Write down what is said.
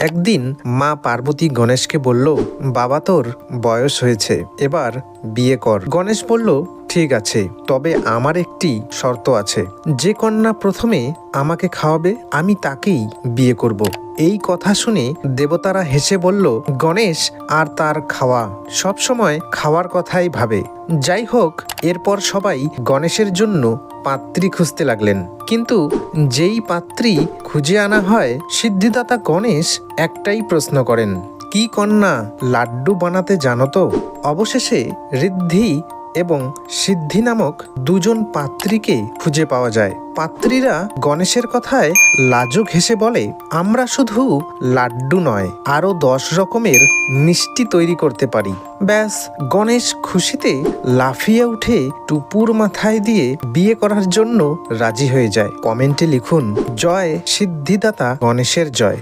একদিন মা পার্বতী গণেশকে বলল বাবা তোর বয়স হয়েছে এবার বিয়ে কর। গণেশ বলল ঠিক আছে, তবে আমার একটি শর্ত আছে। যে কন্যা প্রথমে আমাকে খাওয়াবে, আমি তাকেই বিয়ে করব। এই কথা শুনে দেবতারা হেসে বলল, গণেশ, আর তার খাওয়া। সবসময় খাওয়ার কথাই ভাবে। যাই হোক, এরপর সবাই গণেশের জন্য পাত্রী খুঁজতে লাগলেন। কিন্তু যেই পাত্রী খুঁজে আনা হয়, সিদ্ধিদাতা গণেশ একটাই প্রশ্ন করেন, কি কন্যা লাড্ডু বানাতে জানো তো? অবশেষে ঋদ্ধি এবং সিদ্ধি নামক দুজন পাত্রীকে খুঁজে পাওয়া যায়। পাত্রীরা গণেশের কথায় লাজুক হেসে বলে, আমরা শুধু লাড্ডু নয়, আরও দশ রকমের মিষ্টি তৈরি করতে পারি। ব্যাস, গণেশ খুশিতে লাফিয়ে উঠে টুপুর মাথায় দিয়ে বিয়ে করার জন্য রাজি হয়ে যায়। কমেন্টে লিখুন, জয় সিদ্ধিদাতা গণেশের জয়।